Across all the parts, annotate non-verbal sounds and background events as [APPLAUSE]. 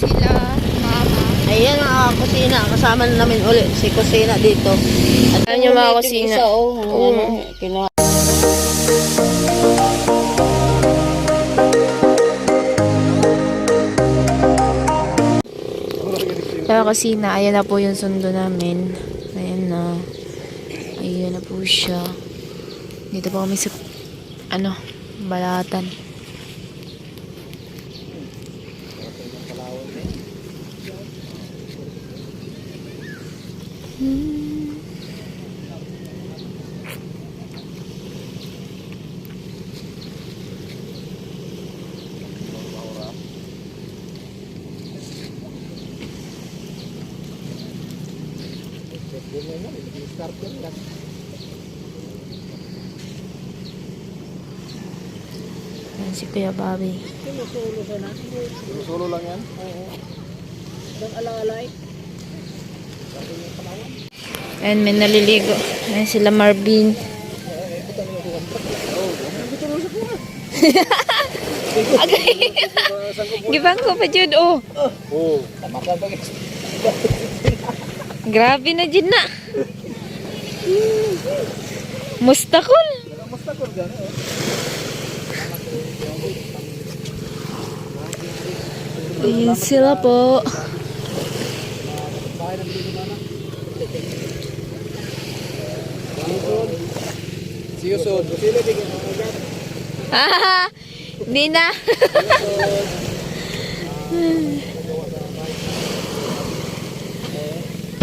sila, mama. Ayan mga kusina, kasama na namin uli si kusina dito. At Ayan yung mga kusina. Isa, oh, Oo. ano, kina- Kaya kasi na, ayan na po yung sundo namin. Ayan na. Ayan na po siya. Dito po kami sa, ano, balatan. Hmm. Ayan si Kuya Bobby. Solo lang yan? Oo. Ang alalay. Ayan, may naliligo. Ayan sila Marvin. Agay. [LAUGHS] Gibang ko pa dyan, oh. Oo. Tama ka ba? Grabe na dyan na. Mustakol. Kamusta ko gano'n? Ayan sila po. See you soon. Bigyan mo agad. Ah, di na.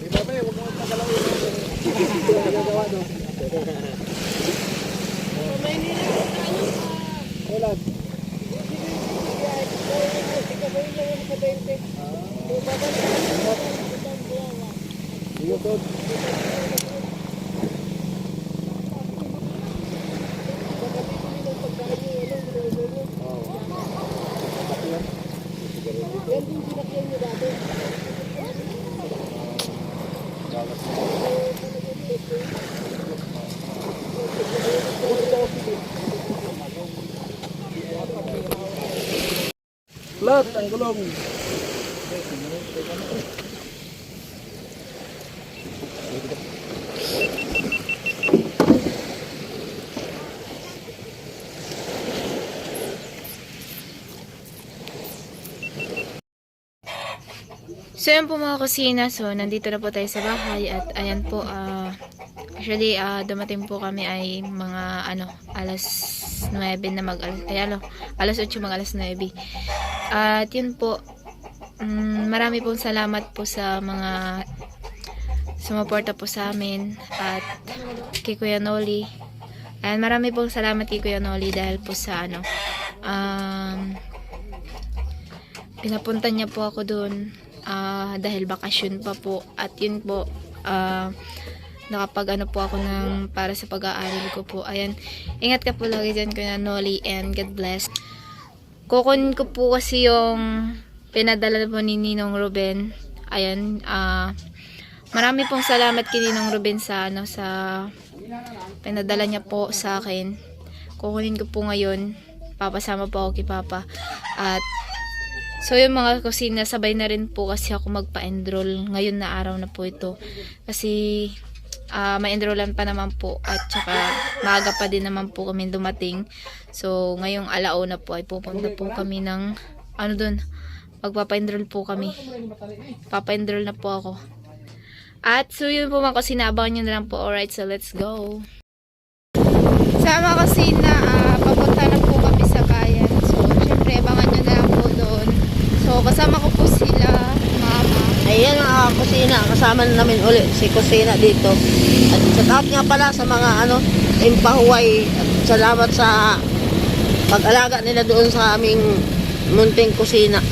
Di ba ba, huwag mo magpagalawin. Nagagawa doon. Wala. See you soon. Lahat ang gulong. So, yan po mga kusina. So, nandito na po tayo sa bahay. At ayan po, ah, actually, ah, dumating po kami ay mga, ano, alas 9 na mag, ay, ano, alas 8 mag alas 9. At yun po, mm, marami pong salamat po sa mga sumuporta po sa amin. At kay Kuya Noli. Ayan, marami pong salamat kay Kuya Noli dahil po sa, ano, um, pinapunta niya po ako doon ah, dahil bakasyon pa po. At yun po ah, nakapag ano po ako ng para sa pag-aaral ko po. Ayan. Ingat ka po lagi dyan Kuya Noli and God bless. Kukunin ko po kasi yung pinadala po ni Ninong Ruben. Ayan ah marami pong salamat kay Ninong Ruben sa ano sa pinadala niya po sa akin. Kukunin ko po ngayon. Papasama po ako kay Papa. At So yung mga kusina, sabay na rin po kasi ako magpa-enroll ngayon na araw na po ito. Kasi ah ma-enrollan pa naman po at saka maaga pa din naman po kami dumating. So ngayong alauna po ay pupunta po kami ng ano dun, magpapa-enroll po kami. Papa-enroll na po ako. At so yun po mga kusina, abangan nyo na lang po. Alright, so let's go. Sa mga kusina, ah, papunta na po kami sa bayan. So syempre abangan nyo na lang po doon. So kasama ko po sila, mama. Ayan mga kusina, kasama na namin uli si kusina dito. At shout out nga pala sa mga ano, impahuway. At salamat sa pag-alaga nila doon sa aming munting kusina.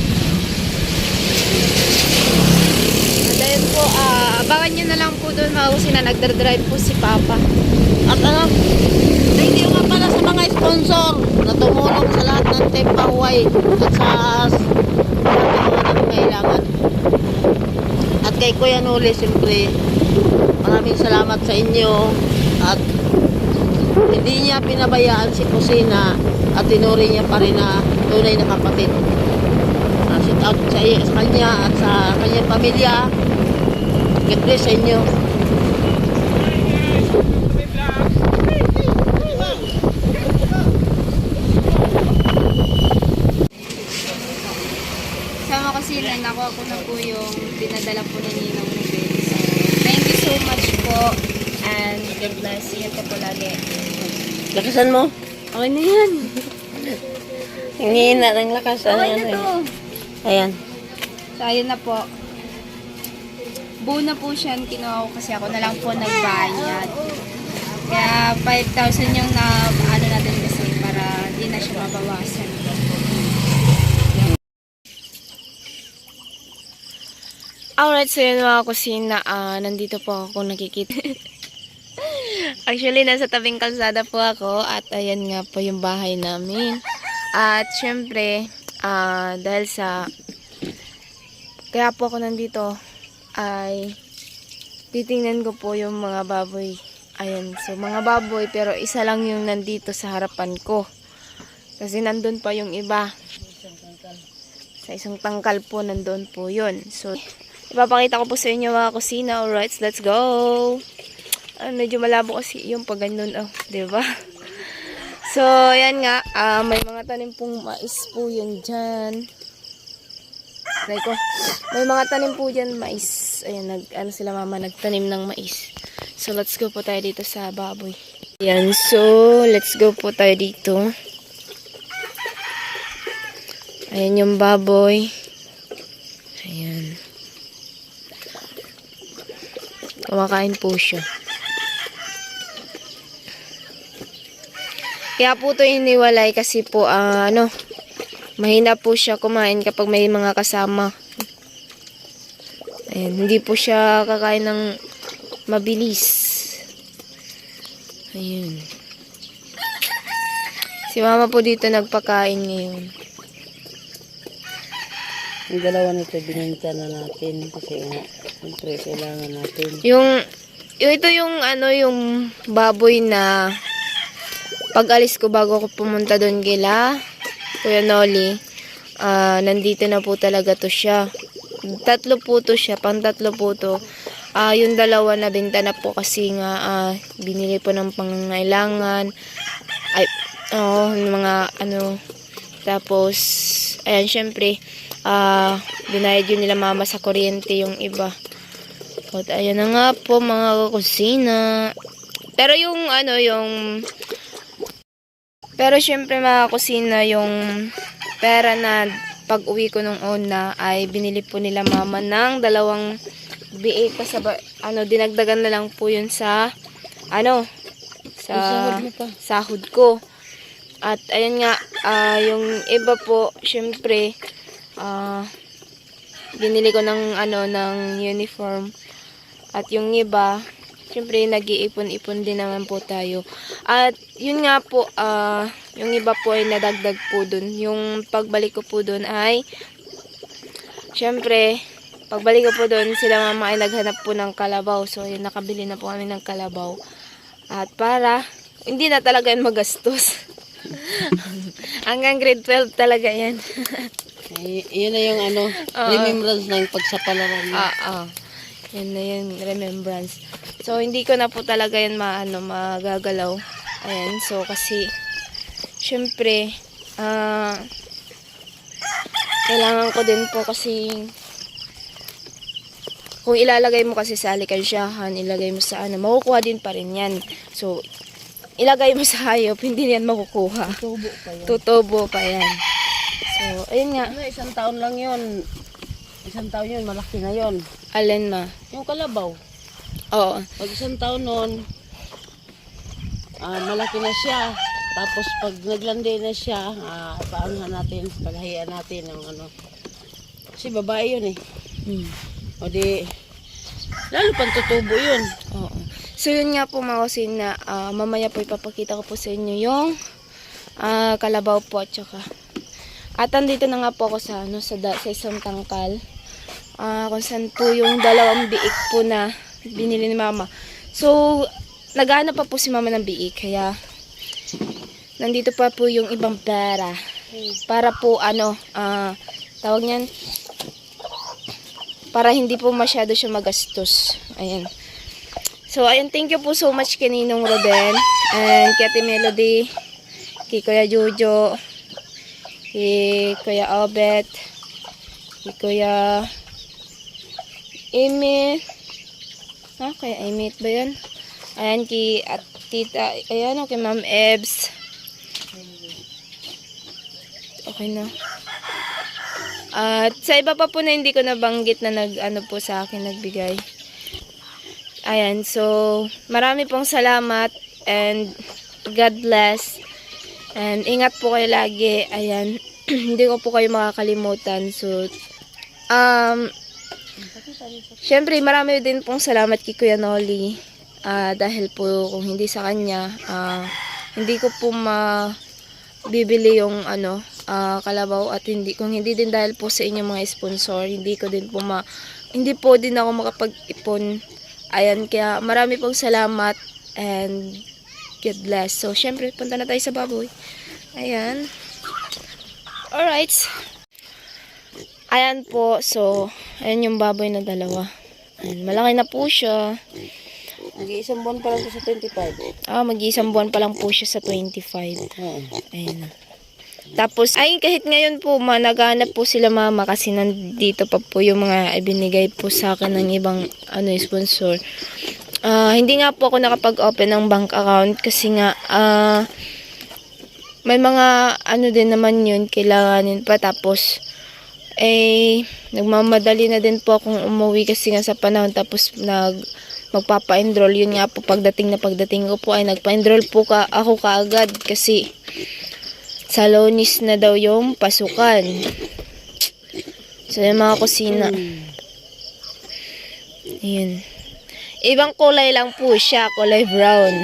Ayun po, ah, abangan nyo na lang po doon mga kusina. Nagdadrive po si Papa. At ano, thank you nga pala sa mga sponsor na tumulong sa lahat ng Tempahuay at sa kailangan. At kay Kuya Nuli, siyempre, maraming salamat sa inyo at hindi niya pinabayaan si Kusina at tinuri niya pa rin na tunay na kapatid. Uh, shout out sa, sa kanya at sa kanyang pamilya. God bless sa inyo. Sama ko sila, nakuha ko na po yung pinadala po ni Ninong Miguel. So, thank you so much po. And God bless. Ingat ka po lagi. Lakasan mo. Okay na yan. Hingina ng lakasan. Okay na to. Ayan. So, ayun na po. Buo na po siya. Kinuha ko kasi ako na lang po nagbayad. Kaya 5,000 yung na ano natin kasi para hindi na siya mabawasan. Alright, so yun mga kusina, ah, nandito po ako nakikita. [LAUGHS] Actually, nasa tabing kalsada po ako at ayan nga po yung bahay namin. At syempre, ah, dahil sa kaya po ako nandito ay titingnan ko po yung mga baboy. Ayan, so mga baboy pero isa lang yung nandito sa harapan ko. Kasi nandun pa yung iba. Sa isang tangkal po nandun po yun. So, ipapakita ko po sa inyo mga kusina. Alright, let's go! Ah, medyo malabo kasi yung pag ganun, oh, ba? [LAUGHS] So, yan nga, ah, may mga tanim pong mais po yun dyan. Try ko. May mga tanim po dyan, mais. Ayan, nag, ano sila mama, nagtanim ng mais. So, let's go po tayo dito sa baboy. Yan, so, let's go po tayo dito. Ayan yung baboy. Ayan. Kumakain po siya. Kaya po ito iniwalay kasi po, ah, ano, mahina po siya kumain kapag may mga kasama. Ayan, hindi po siya kakain ng mabilis. Ayan. Si mama po dito nagpakain ngayon. Yung dalawa nito binenta na natin kasi nga, siyempre kailangan natin. Yung, yung ito yung ano, yung baboy na pag alis ko bago ako pumunta doon kila Kuya Noli, ah, nandito na po talaga to siya. Tatlo po to siya, pang tatlo po to. Ah, yung dalawa na benta na po kasi nga ah, binili po ng pangangailangan. Ay, oh, mga ano, tapos, ayan, syempre, ah, binayad yun nila mama sa kuryente yung iba. At ayan na nga po mga kusina. Pero yung ano, yung... Pero syempre mga kusina, yung pera na pag uwi ko nung una ay binili po nila mama ng dalawang biik kasaba, ano, dinagdagan na lang po yun sa, ano, sa sahod pa. sahod ko. At ayan nga, ah, yung iba po, syempre, ah, binili ko ng ano ng uniform. At yung iba syempre nag-iipon-ipon din naman po tayo. At yun nga po ah yung iba po ay nadagdag po dun. Yung pagbalik ko po dun ay syempre pagbalik ko po dun sila mama ay naghanap po ng kalabaw. So yun nakabili na po kami ng kalabaw. At para hindi na talaga yan magastos. [LAUGHS] Hanggang grade 12 talaga yan [LAUGHS] Eh, yun na yung ano, Oo. remembrance ng pagsapalaran mo. Ah, ah. Yan na yung remembrance. So, hindi ko na po talaga yan maano, magagalaw. Ayan, so kasi, syempre, ah, kailangan ko din po kasi, kung ilalagay mo kasi sa alikansyahan, ilagay mo sa ano, makukuha din pa rin yan. So, ilagay mo sa hayop, [LAUGHS] hindi yan makukuha. Tubo pa yun. Tutubo pa yan. So, ayun nga. Ano, isang taon lang yun. Isang taon yun, malaki na yun. Alin ma? Yung kalabaw, Oo. pag isang taon nun, ah, malaki na siya. Tapos pag naglandi na siya, ah, paanohan natin, paghahian natin ng ano. Kasi babae yun eh. Hmm. O di, lalo pang tutubo yun. Oo. So yun nga po mga kusin na ah, mamaya po ipapakita ko po sa inyo yung ah, kalabaw po at saka at andito na nga po ako sa ano sa, sa isang tangkal ah kung saan po yung dalawang biik po na binili ni mama. So naghahanap pa po si mama ng biik kaya nandito pa po yung ibang pera para po ano ah tawag niyan para hindi po masyado siya magastos. Ayan. So, ayan, thank you po so much kay Ninong Rodel and kay Melody, kay Kuya Jojo, kay Kuya Albert, kay Kuya Amy, ah, kaya Amy ba yun? Ayan, kay at tita, ayan, okay, Ma'am Ebs. Okay na. At sa iba pa po na hindi ko nabanggit na nag, ano po sa akin, nagbigay. Ayan, so, marami pong salamat and God bless. And ingat po kayo lagi. Ayan, [CLEARS THROAT] hindi ko po kayo makakalimutan. So, um, syempre, marami din pong salamat kay Kuya Noli. Ah, dahil po kung hindi sa kanya, ah, hindi ko po ma bibili yung ano ah, kalabaw at hindi kung hindi din dahil po sa inyong mga sponsor hindi ko din po ma hindi po din ako makapag-ipon ayan kaya marami pong salamat and God bless so syempre punta na tayo sa baboy ayan alright ayan po so ayan yung baboy na dalawa ayan, malaki na po siya Nag-iisang buwan pa lang to sa 25. ah mag-isang buwan pa lang po siya sa 25 Oo. Ayun na. Tapos, ay kahit ngayon po, ma, naghahanap po sila mama kasi nandito pa po yung mga ibinigay po sa akin ng ibang ano, sponsor. Ah, hindi nga po ako nakapag-open ng bank account kasi nga ah, may mga ano din naman yun kailanganin pa tapos eh nagmamadali na din po akong umuwi kasi nga sa panahon tapos nag magpapa-enroll yun nga po pagdating na pagdating ko po ay nagpa-enroll po ka, ako kaagad kasi sa Lonis na daw yung pasukan. So, yung mga kusina. Ayan. Ibang kulay lang po siya, kulay brown.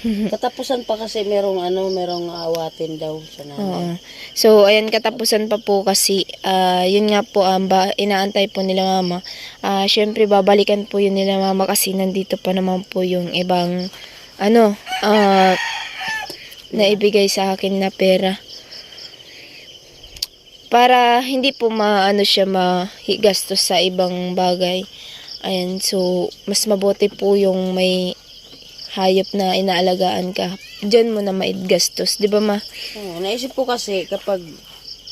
[LAUGHS] Katapusan pa kasi merong ano, merong awatin daw sa nanay. Oo. So, ayan, katapusan pa po kasi, ah, yun nga po, um, ba, inaantay po nila mama. Ah, Siyempre, babalikan po yun nila mama kasi nandito pa naman po yung ibang, ano, ah, na ibigay sa akin na pera. Para hindi po maano siya mahigastos sa ibang bagay. Ayan, so, mas mabuti po yung may hayop na inaalagaan ka. Diyan mo na maigastos, di ba ma? Oo, naisip ko kasi kapag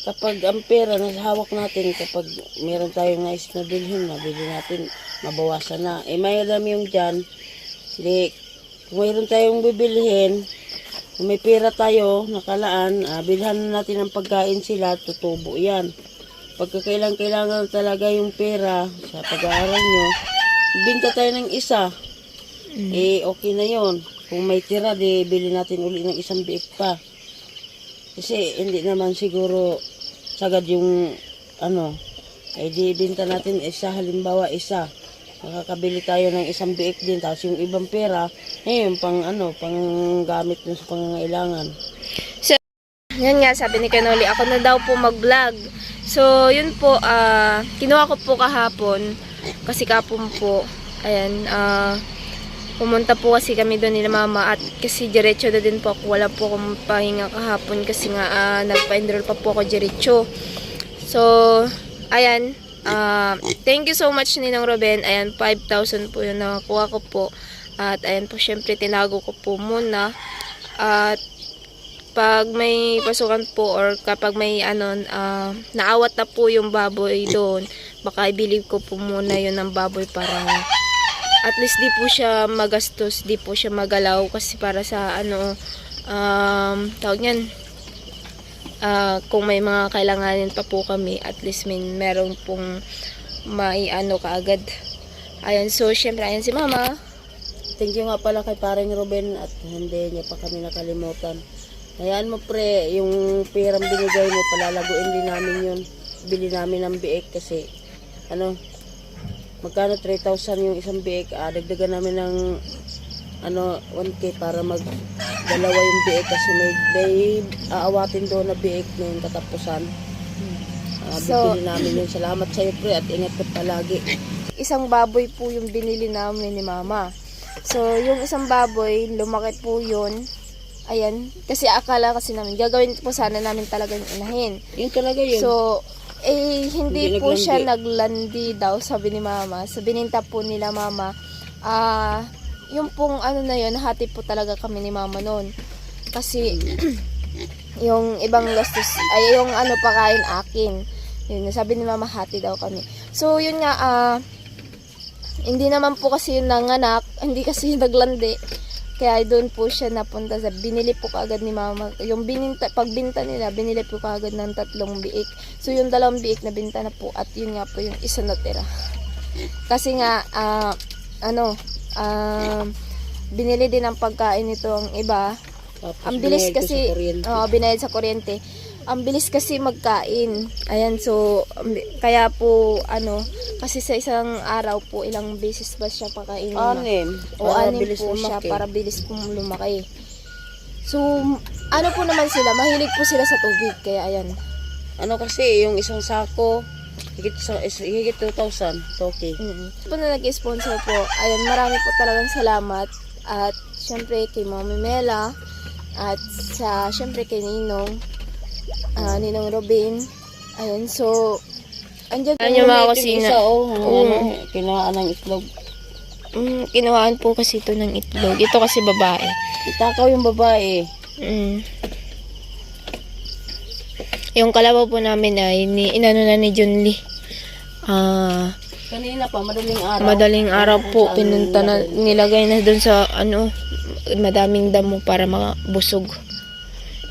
kapag ang pera na hawak natin, kapag meron tayong nais na bilhin, mabili natin, mabawasan na. Eh, may alam yung dyan, di, kung mayroon tayong bibilhin, kung may pera tayo, nakalaan, ah, bilhan na natin ng pagkain sila, tutubo yan. Pagka kailang kailangan talaga yung pera sa pag-aaral nyo, binta tayo ng isa, eh okay na yon Kung may tira, di bili natin uli ng isang biik pa. Kasi hindi naman siguro sagad yung ano, eh di binta natin isa, halimbawa isa. Makakabili tayo ng isang biik din, tapos yung ibang pera, eh yung pang ano, pang gamit dun sa pangangailangan. Yan nga, sabi ni Kanoli, ako na daw po mag-vlog. So, yun po, ah, kinuha ko po kahapon, kasi kapon po, ayan, ah, pumunta po kasi kami doon nila mama at kasi diretso na din po ako, wala po akong pahinga kahapon kasi nga ah, nagpa-enroll pa po ako diretso. So, ayan, ah, thank you so much Ninong Ruben, ayan, 5,000 po yung nakuha ko po. At ayan po, syempre, tinago ko po muna. At pag may pasukan po or kapag may ano ah, naawat na po yung baboy doon baka i-believe ko po muna yun ng baboy para at least di po siya magastos di po siya magalaw kasi para sa ano um, tawag niyan ah, kung may mga kailanganin pa po kami at least may meron pong may ano kaagad ayan so syempre ayan si mama Thank you nga pala kay paring Ruben at hindi niya pa kami nakalimutan. Hayaan mo pre, yung perang binigay mo, palalaguin din namin yun. Bili namin ng biik kasi, ano, magkano 3,000 yung isang biik, ah, dagdagan namin ng, ano, 1K para mag dalawa yung biik kasi may, may aawatin doon na biik na yung katapusan. Ah, So- bibili namin yun. Salamat sa'yo pre at ingat ka palagi. isang baboy po yung binili namin ni mama. So, yung isang baboy, lumaki po yun. Ayan. Kasi akala kasi namin, gagawin po sana namin talaga yung inahin. Yun talaga yun. So, Eh, hindi, Hindi po naglandi. siya naglandi daw, sabi ni mama. So, bininta po nila mama. Ah, yung pong ano na yun, hati po talaga kami ni mama noon. Kasi, [CLEARS THROAT] yung ibang gastos, ay yung ano pakain akin. Yun, sabi ni mama, hati daw kami. So, yun nga, ah, hindi naman po kasi yung nanganak, hindi kasi yung [LAUGHS] naglandi. Kaya doon po siya napunta sa binili po kaagad ni mama. Yung bininta, pagbinta nila, binili po kaagad ng tatlong biik. So yung dalawang biik na binta na po at yun nga po yung isa na tira. Kasi nga, ah, ano, ah, binili din ang pagkain nito ang iba. Tapos Ang bilis kasi, oo, binayad sa kuryente. Ang bilis kasi magkain. Ayan, so, kaya po, ano, kasi sa isang araw po, ilang beses ba siya pakainin? Anim. O anim bilis po siya lumaki. para bilis pong lumaki. So, ano po naman sila, mahilig po sila sa tubig. Kaya ayan. Ano kasi, yung isang sako, higit, sa, higit 2,000. Okay. Mm po na nag-sponsor po, ayan, marami po talagang salamat. At syempre kay Mami Mela. At sa, syempre kay Ninong. Ah, Ninong Robin. Ayan, so, andyan po. Ano yung mga kusina. Isa, oh, ano, kinaan ng itlog. Mm, kinuhaan po kasi ito ng itlog. Ito kasi babae. Itakaw yung babae. Mm. Yung kalabaw po namin ay ni, inano na ni Jun Lee. Ah, Kanina pa, madaling araw. madaling araw po pinunta na nilagay na doon sa ano madaming damo para mga busog.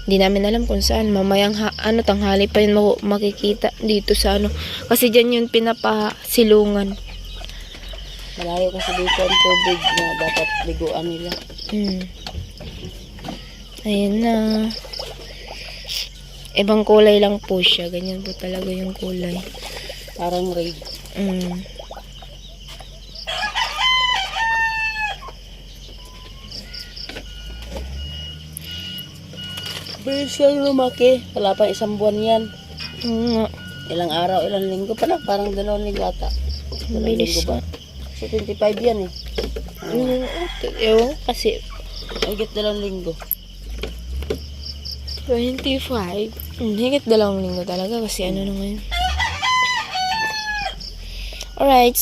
Hindi namin alam kung saan. Mamayang ha, ano tanghali pa yun makikita dito sa ano. Kasi diyan yun pinapasilungan. Malayo kasi dito ang tubig na dapat liguan nila. Mm. Ayan na. Ibang kulay lang po siya. Ganyan po talaga yung kulay. Parang raid. Mm. Bilis siya lumaki. Wala pa isang buwan yan. Nga. Ilang araw, ilang linggo pa lang. Parang dalawang linggo ata. Dalawang Bilis linggo ba? So, 25 yan eh. Mm, ewan kasi Higit dalawang linggo. 25. Hmm, higit dalawang linggo talaga kasi ano na ngayon. Alright.